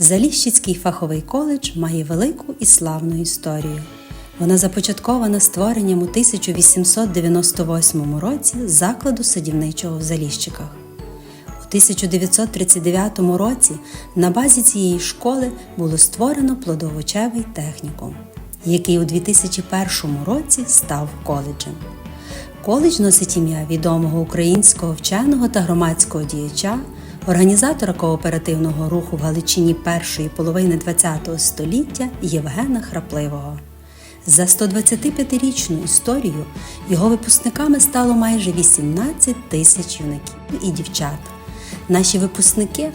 Заліщицький фаховий коледж має велику і славну історію. Вона започаткована створенням у 1898 році закладу садівничого в Заліщиках. У 1939 році на базі цієї школи було створено плодовочевий технікум, який у 2001 році став коледжем. Коледж носить ім'я відомого українського вченого та громадського діяча, організатора кооперативного руху в Галичині першої половини ХХ століття Євгена Храпливого. За 125-річну історію його випускниками стало майже 18 тисяч юнаків і дівчат. Наші випускники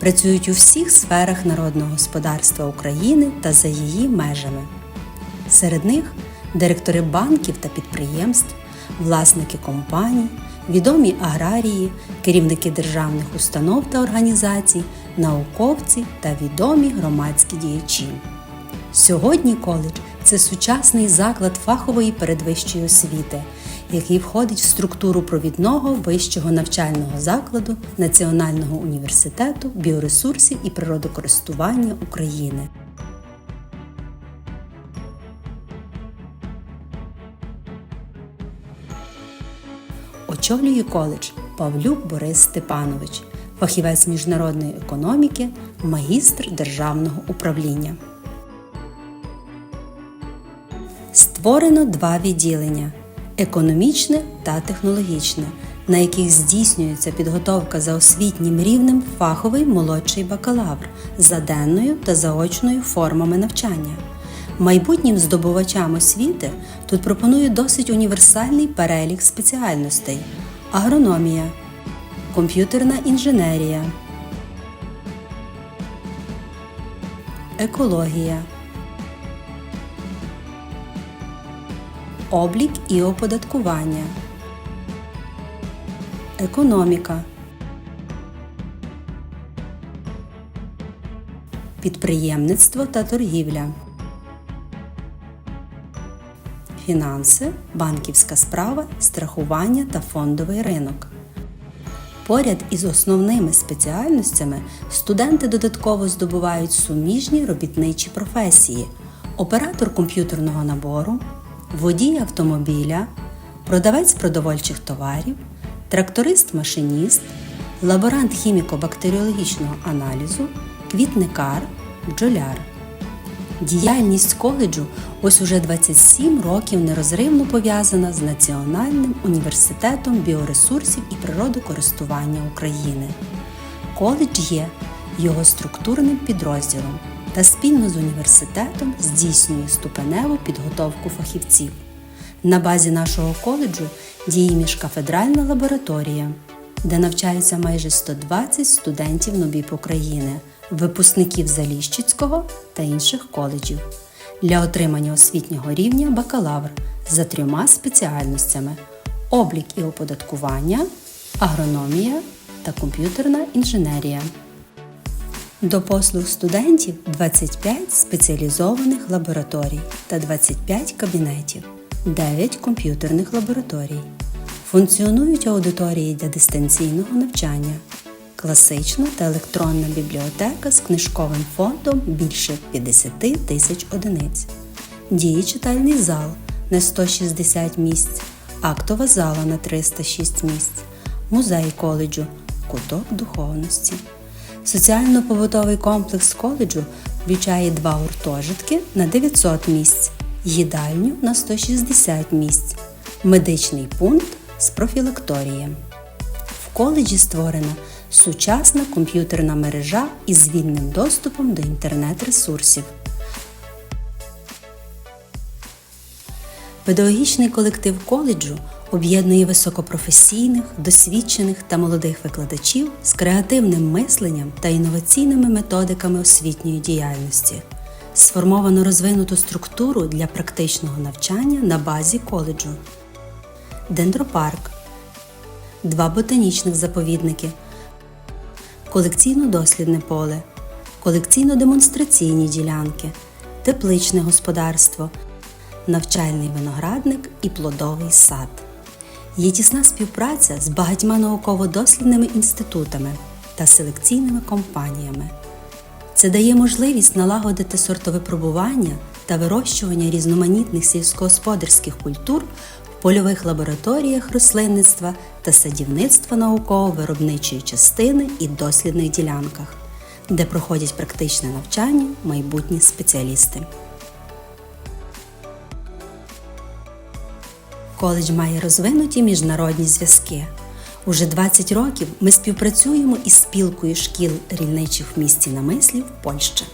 працюють у всіх сферах народного господарства України та за її межами. Серед них директори банків та підприємств, власники компаній, відомі аграрії, керівники державних установ та організацій, науковці та відомі громадські діячі. Сьогодні коледж це сучасний заклад фахової передвищої освіти, який входить в структуру провідного вищого навчального закладу Національного університету біоресурсів і природокористування України. Очолює коледж Павлюк Борис Степанович, фахівець міжнародної економіки, магістр державного управління. Створено два відділення економічне та технологічне, на яких здійснюється підготовка за освітнім рівнем фаховий молодший бакалавр за денною та заочною формами навчання. Майбутнім здобувачам освіти тут пропонують досить універсальний перелік спеціальностей: агрономія, комп'ютерна інженерія, екологія. облік і оподаткування, економіка, підприємництво та торгівля, фінанси, банківська справа, страхування та фондовий ринок. Поряд із основними спеціальностями студенти додатково здобувають суміжні робітничі професії оператор комп'ютерного набору водій автомобіля, продавець продовольчих товарів, тракторист-машиніст, лаборант хіміко-бактеріологічного аналізу, квітникар, бджоляр. Діяльність коледжу ось уже 27 років нерозривно пов'язана з Національним університетом біоресурсів і природокористування України. Коледж є його структурним підрозділом та спільно з університетом здійснює ступеневу підготовку фахівців. На базі нашого коледжу діє міжкафедральна лабораторія, де навчаються майже 120 студентів НОБІП України, випускників Заліщицького та інших коледжів для отримання освітнього рівня бакалавр за трьома спеціальностями: облік і оподаткування, агрономія та комп'ютерна інженерія. До послуг студентів 25 спеціалізованих лабораторій та 25 кабінетів, 9 комп'ютерних лабораторій. Функціонують аудиторії для дистанційного навчання, класична та електронна бібліотека з книжковим фондом більше 50 тисяч одиниць, діє читальний зал на 160 місць, актова зала на 306 місць, музей коледжу, куток духовності. Соціально-побутовий комплекс коледжу включає два гуртожитки на 900 місць, їдальню на 160 місць, медичний пункт з профілакторієм. В коледжі створена сучасна комп'ютерна мережа із вільним доступом до інтернет-ресурсів. Педагогічний колектив коледжу об'єднує високопрофесійних, досвідчених та молодих викладачів з креативним мисленням та інноваційними методиками освітньої діяльності. Сформовано розвинуту структуру для практичного навчання на базі коледжу, дендропарк, два ботанічних заповідники, колекційно-дослідне поле, колекційно-демонстраційні ділянки, тепличне господарство, навчальний виноградник і плодовий сад. Є тісна співпраця з багатьма науково-дослідними інститутами та селекційними компаніями. Це дає можливість налагодити сортовипробування та вирощування різноманітних сільськогосподарських культур польових лабораторіях рослинництва та садівництва науково-виробничої частини і дослідних ділянках, де проходять практичне навчання майбутні спеціалісти. Коледж має розвинуті міжнародні зв'язки. Уже 20 років ми співпрацюємо із спілкою шкіл рільничих в місті Намислів, Польща.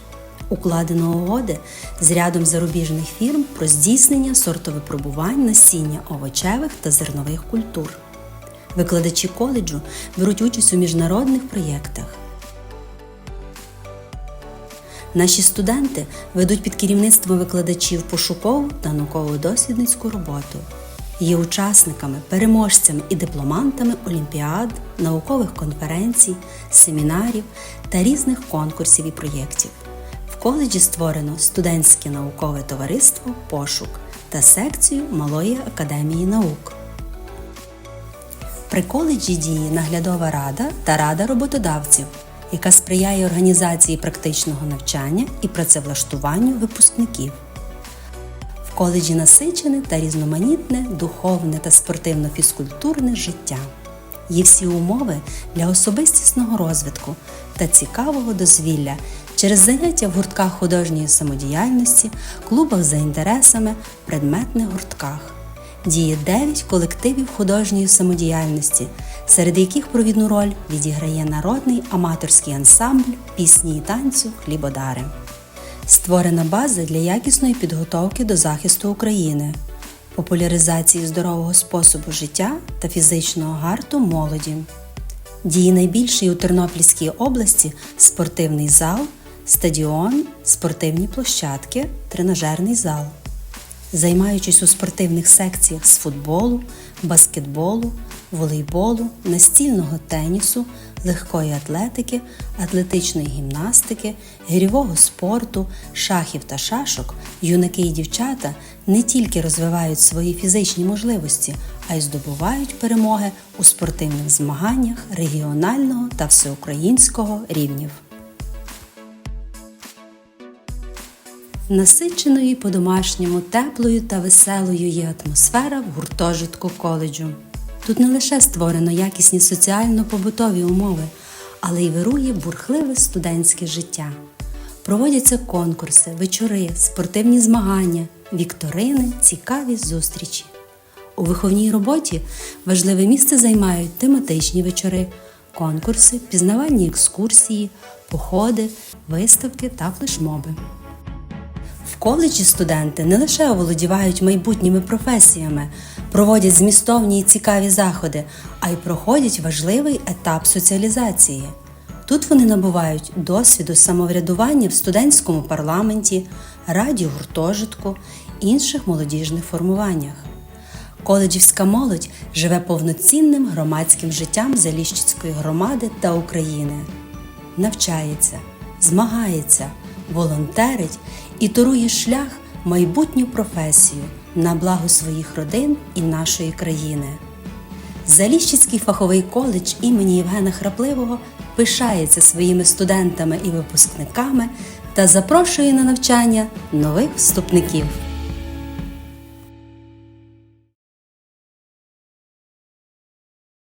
Укладено угоди з рядом зарубіжних фірм про здійснення сортовипробувань насіння овочевих та зернових культур. Викладачі коледжу беруть участь у міжнародних проєктах. Наші студенти ведуть під керівництвом викладачів пошукову та науково-дослідницьку роботу. Є учасниками, переможцями і дипломантами олімпіад, наукових конференцій, семінарів та різних конкурсів і проєктів. Коледжі створено студентське наукове товариство Пошук та секцію Малої академії наук. При коледжі діє наглядова рада та рада роботодавців, яка сприяє організації практичного навчання і працевлаштуванню випускників. В коледжі насичене та різноманітне духовне та спортивно-фізкультурне життя. Є всі умови для особистісного розвитку та цікавого дозвілля через заняття в гуртках художньої самодіяльності, клубах за інтересами, предметних гуртках. Діє 9 колективів художньої самодіяльності, серед яких провідну роль відіграє народний аматорський ансамбль пісні і танцю Хлібодари. Створена база для якісної підготовки до захисту України, популяризації здорового способу життя та фізичного гарту молоді. Діє найбільший у Тернопільській області спортивний зал, стадіон, спортивні площадки, тренажерний зал. Займаючись у спортивних секціях з футболу, баскетболу, волейболу, настільного тенісу, легкої атлетики, атлетичної гімнастики, гірьового спорту, шахів та шашок, юнаки і дівчата не тільки розвивають свої фізичні можливості, а й здобувають перемоги у спортивних змаганнях регіонального та всеукраїнського рівнів. Насиченою і по-домашньому теплою та веселою є атмосфера в гуртожитку коледжу. Тут не лише створено якісні соціально-побутові умови, але й вирує бурхливе студентське життя. Проводяться конкурси, вечори, спортивні змагання, вікторини, цікаві зустрічі. У виховній роботі важливе місце займають тематичні вечори, конкурси, пізнавальні екскурсії, походи, виставки та флешмоби. Коледжі студенти не лише оволодівають майбутніми професіями, проводять змістовні і цікаві заходи, а й проходять важливий етап соціалізації. Тут вони набувають досвіду самоврядування в студентському парламенті, раді гуртожитку, інших молодіжних формуваннях. Коледжівська молодь живе повноцінним громадським життям Заліщицької громади та України, навчається, змагається, волонтерить і торує шлях майбутню професію на благо своїх родин і нашої країни. Заліщицький фаховий коледж імені Євгена Храпливого пишається своїми студентами і випускниками та запрошує на навчання нових вступників.